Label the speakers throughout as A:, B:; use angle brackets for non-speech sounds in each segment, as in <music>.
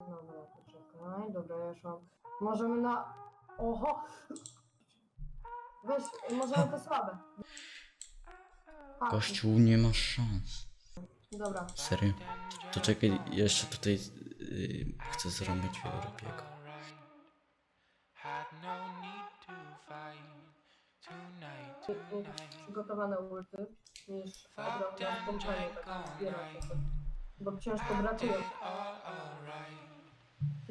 A: Dobra, poczekaj, dobra, ja już mam. Możemy na... Oho! Weź, możemy te słabe. A,
B: Gościu, nie masz szans.
A: Dobra,
B: Serio? To czekaj, jeszcze tutaj yy, chcę zrobić
C: tonight.
A: przygotowane ulty niż ogromne spotkanie takie zbierać jakoś. Bo ciężko brakuje.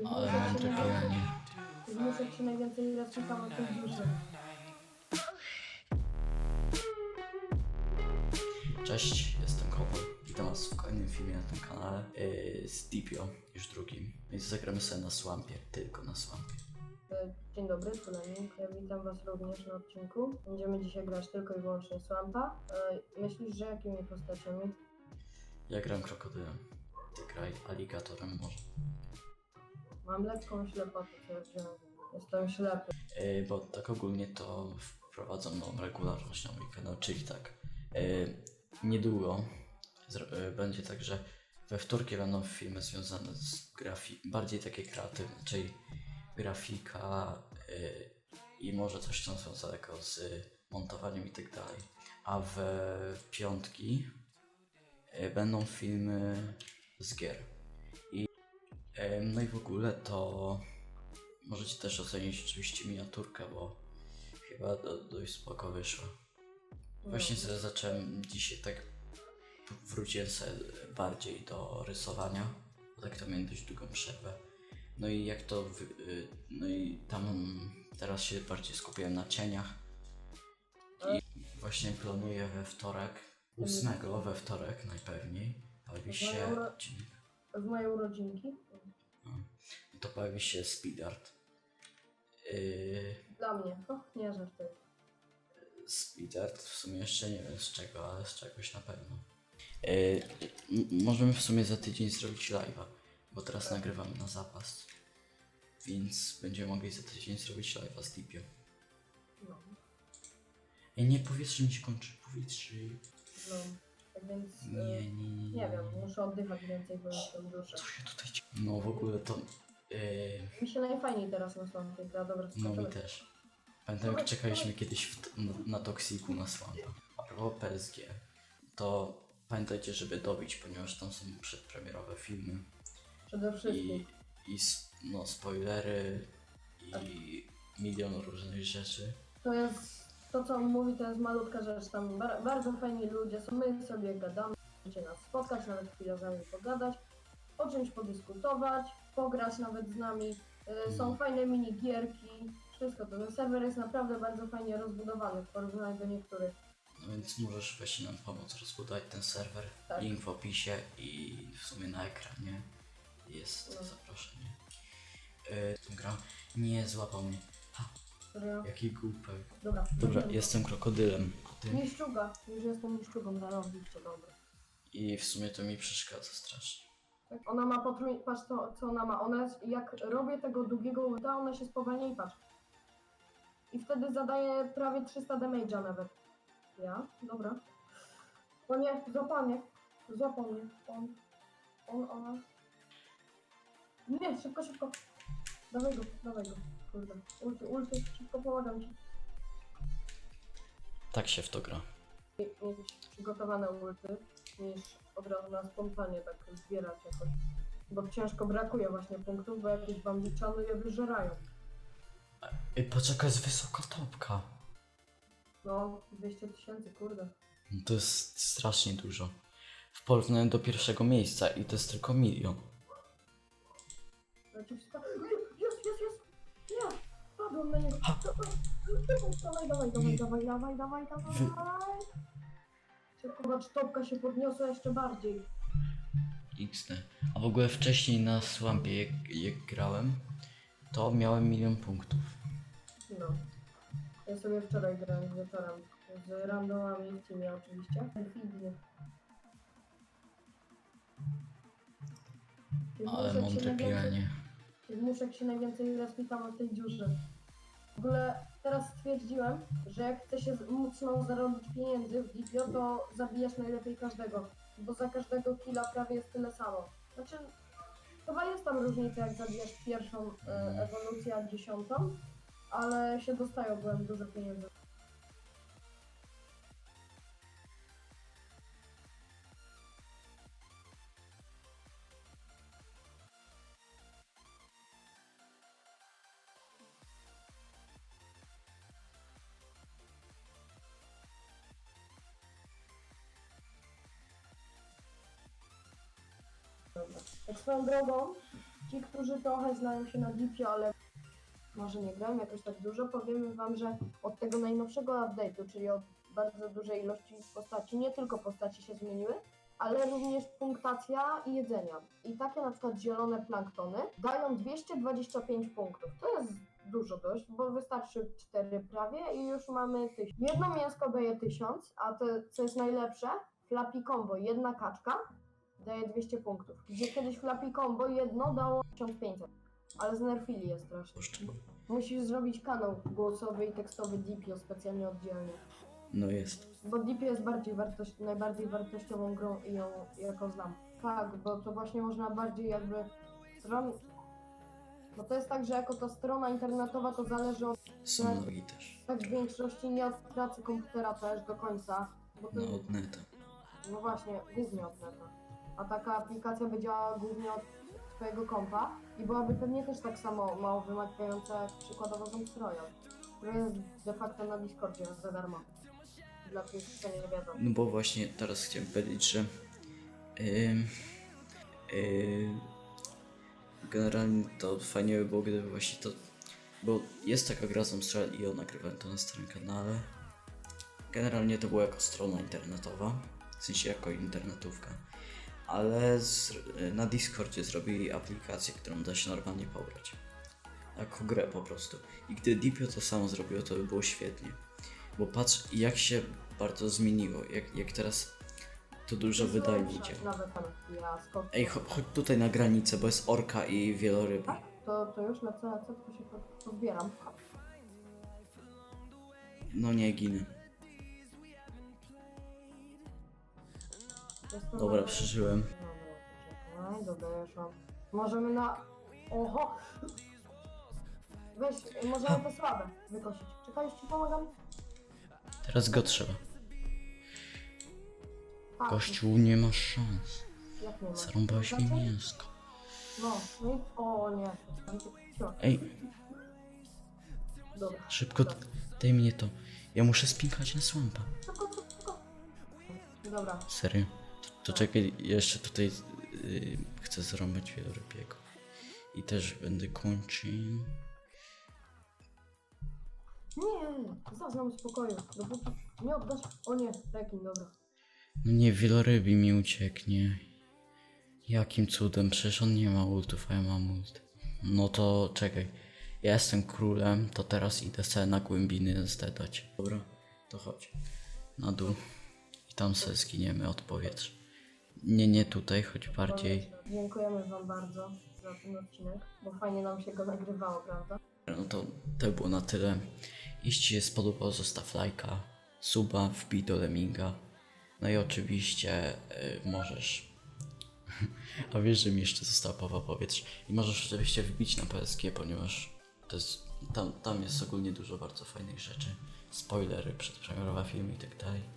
B: Ale mam
A: Zmuszać się,
B: takie
A: najwięcej-
B: nie.
A: zmuszać się najwięcej raz czekam na tej dziurze.
B: Cześć, jestem Kowal. Witam was w kolejnym filmie na tym kanale yy, z Deepio, już drugim. Więc zagramy sobie na Swampie, tylko na Swampie.
A: E, Dzień dobry, tu. Ja witam Was również na odcinku. Będziemy dzisiaj grać tylko i wyłącznie Swampa. E, Myślisz, że jakimi postaciami?
B: Ja gram krokodylem. Ty graj aligatorem może.
A: Mam lekką ślepotę, wziąłem. Jestem ślepy.
B: Yy, bo tak ogólnie to wprowadzam nową regularność na mój kanał, czyli tak. Yy, niedługo yy, będzie tak, że we wtorki będą filmy związane z grafiką, bardziej takie kreatywne, czyli grafika yy, i może coś tam związanego z montowaniem i tak dalej. A w piątki yy, będą filmy z gier. I, no i w ogóle to Możecie też ocenić oczywiście miniaturkę, bo chyba do, dość spoko wyszła. Właśnie sobie zacząłem dzisiaj tak, wróciłem sobie bardziej do rysowania, bo tak to miałem dość długą przerwę. No i jak to, y, no i tam teraz się bardziej skupiłem na cieniach. I właśnie planuję we wtorek, ósmego we wtorek najpewniej, pojawi się odcinek.
A: W moje urodzinki?
B: To pojawi się speedart. Yy,
A: Dla mnie. O, nie żartuję.
B: Speedart w sumie jeszcze nie wiem z czego, ale z czegoś na pewno. Yy, m- możemy w sumie za tydzień zrobić live'a, bo teraz nagrywamy na zapas. Więc będziemy mogli za tydzień zrobić live'a z Deepio.
A: No,
B: Ej, nie, powietrze mi się kończy, powietrze.
A: no. Tak więc... e,
B: Nie, nie, nie, nie.
A: Nie wiem, muszę oddychać więcej, bo jestem duszę.
B: Co się tutaj dzieje? No w ogóle to... Yy,
A: Mi się najfajniej teraz na Swampie gra. Dobra,
B: no mi też. Pamiętam jak czekaliśmy kiedyś w t- na, na Toxiku na Swampa. A propos PSG, to pamiętajcie, żeby dobić, ponieważ tam są przedpremierowe filmy.
A: Przede
B: i,
A: wszystkim.
B: i s- no, spoilery i milion różnych rzeczy.
A: To jest... To, co on mówi, to jest malutka rzecz. Tam bar bardzo fajni ludzie są. My sobie gadamy. Możecie nas spotkać, nawet chwilę z nami pogadać. O czymś podyskutować. Pograć nawet z nami. Y, Są
B: Mm.
A: fajne minigierki. Wszystko to. Ten serwer jest naprawdę bardzo fajnie rozbudowany w porównaniu do niektórych.
B: No więc możesz weź nam pomóc rozbudować ten serwer.
A: Tak.
B: Link w opisie i w sumie na ekranie jest
A: No.
B: zaproszenie. Yy, gra nie złapał mnie. Ha,
A: Serio?
B: jaki głupek.
A: Dobra.
B: Dobra,
A: Dobra.
B: jestem krokodylem. Ty.
A: Mistrzuga. Już jestem mistrczugą, zarobiście dobra.
B: I w sumie to mi przeszkadza strasznie.
A: Tak, ona ma potrój... Patrz co, co ona ma. Ona jest... Jak robię tego długiego ulta, ona się spowalnia i patrz. I wtedy zadaje prawie 300 damage'a nawet. Ja? Dobra. O nie, złapał mnie. Złapał mnie. On. On, ona. Nie, szybko, szybko. Dawaj go, dawaj go. Kurde. Ulty, ulty, szybko pomagam ci.
B: Tak się w to gra.
A: mieć przygotowane ulty, niż od razu na spontanie tak zbierać jakoś. Bo ciężko brakuje właśnie punktów, bo jakieś bambiczany je wyżerają.
B: Ej, poczekaj, jest wysoka topka.
A: No, 200 tysięcy, kurde.
B: No To jest strasznie dużo. W porównaniu do pierwszego miejsca i to jest tylko milion.
A: Wsta- Jest, jest, jest! Nie! Padłem na niego.
B: Ha.
A: Dawaj, dawaj, dawaj, dawaj, dawaj, dawaj, dawaj. Szybko, zobacz, topka się podniosła jeszcze bardziej.
B: XD. A w ogóle wcześniej na Swampie jak, jak grałem, to miałem milion punktów.
A: No. Ja sobie wczoraj grałem wieczorem. Z randomami w teamie oczywiście. Perfidnie. Tych
B: Ale
A: muszek się
B: mądre
A: najwięcej-
B: granie.
A: Tych muszek się najwięcej rozpitamo w tej dziurze. W ogóle teraz stwierdziłem, że jak chce się z- mocno zarobić pieniędzy w Dipio, to zabijasz najlepiej każdego. Bo za każdego killa prawie jest tyle samo. Znaczy, Chyba jest tam różnica, jak zabijesz pierwszą e, ewolucję, a dziesiątą, ale się dostaje ogółem dużo pieniędzy. Swoją drogą, ci, którzy trochę znają się na Deepie, ale może nie grają jakoś tak dużo, powiemy wam, że od tego najnowszego update'u, czyli od bardzo dużej ilości postaci, nie tylko postaci się zmieniły, ale również punktacja i jedzenia. I takie na przykład zielone planktony dają 225 punktów. To jest dużo dość, bo wystarczy 4 prawie i już mamy 1000. Jedno mięsko daje 1000, a to, co jest najlepsze, Flappy Combo, jedna kaczka daje 200 punktów. Gdzie kiedyś Flappy Combo jedno dało 1500. Ale znerfili je strasznie.
B: Puszczę.
A: Musisz zrobić kanał głosowy i tekstowy Dipio specjalnie oddzielnie.
B: No jest.
A: Bo Dipio jest bardziej wartość, najbardziej wartościową grą i ją jako znam. Tak, bo to właśnie można bardziej jakby stron... Bo to jest tak, że jako ta strona internetowa to zależy od
B: Są nogi też.
A: tak w większości nie od pracy komputera też do końca. Bo to
B: No od neta.
A: No właśnie, jest nie od neta. A taka aplikacja by działała głównie od twojego kompa i byłaby pewnie też tak samo mało wymagająca jak przykładowo Zombie Royal, który jest de facto na Discordzie za darmo. Dla tych, co nie wiedzą.
B: No bo właśnie teraz chciałem powiedzieć, że ym, ym, generalnie to fajnie by było, gdyby właśnie to, bo jest taka gra Zomstral i ja nagrywałem to na starym kanale. Generalnie to była jako strona internetowa, w sensie jako internetówka, ale z, na Discordzie zrobili aplikację, którą da się normalnie pobrać. Jako grę po prostu. I gdy Deepio to samo zrobiło, to by było świetnie. Bo patrz, jak się bardzo zmieniło, jak, jak teraz to dużo
A: lepsza
B: działa.
A: Nawet tam ja skok.
B: Ej, cho- chodź tutaj na granicę, bo jest orka i wieloryby.
A: Tak? To, to już lecę, lecę, to się po- pozbieram.
B: No nie ginę. Dobra, przeżyłem.
A: Dobra, czekaj. Możemy na... Oho! Weź, możemy te słabe wykosić. Czekaj, już ci pomagam.
B: Teraz go trzeba. Gościu, nie masz szans.
A: Jak nie ma?
B: Zarąbałeś mi
A: Znaczy?
B: mięsko.
A: No, no i... O nie.
B: Ej,
A: Dobra.
B: szybko, daj mnie to. Ja muszę spinkać na słampa.
A: Szybko, szybko, szybko. Dobra.
B: Serio? To, czekaj, jeszcze tutaj yy, chcę zarąbać wielorybiego. I też będę kończył.
A: Nie, zaznam spokoju. Dopóki nie oddasz... O nie, rekin, dobra.
B: No nie, wielorybi mi ucieknie. Jakim cudem? Przecież on nie ma ultów, a ja mam ult. No to czekaj. Ja jestem królem, to teraz idę sobie na głębiny zdedać. Dobra, to chodź. Na dół. Tam se zginiemy od powietrza. Nie, nie tutaj, choć bardziej.
A: Dziękujemy wam bardzo za ten odcinek, bo fajnie nam się go nagrywało, prawda?
B: No to to było na tyle. Jeśli się spodobał, zostaw lajka, suba, wbij do Leminga. No i oczywiście y, możesz. <laughs> A wiesz, że mi jeszcze została połowa powietrz. I możesz oczywiście wbić na PSG, ponieważ to jest, tam, tam jest ogólnie dużo bardzo fajnych rzeczy. Spoilery, przedpremierowe filmy i tak dalej.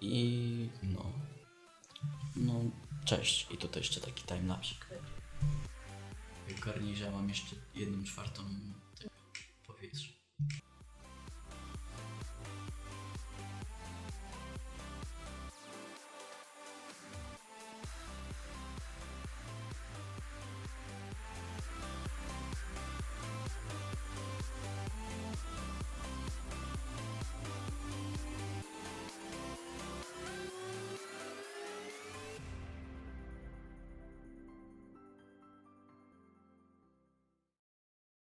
B: I no. No, cześć. I tutaj jeszcze taki timelapsik. Ogarnij, że ja mam jeszcze jedną czwartą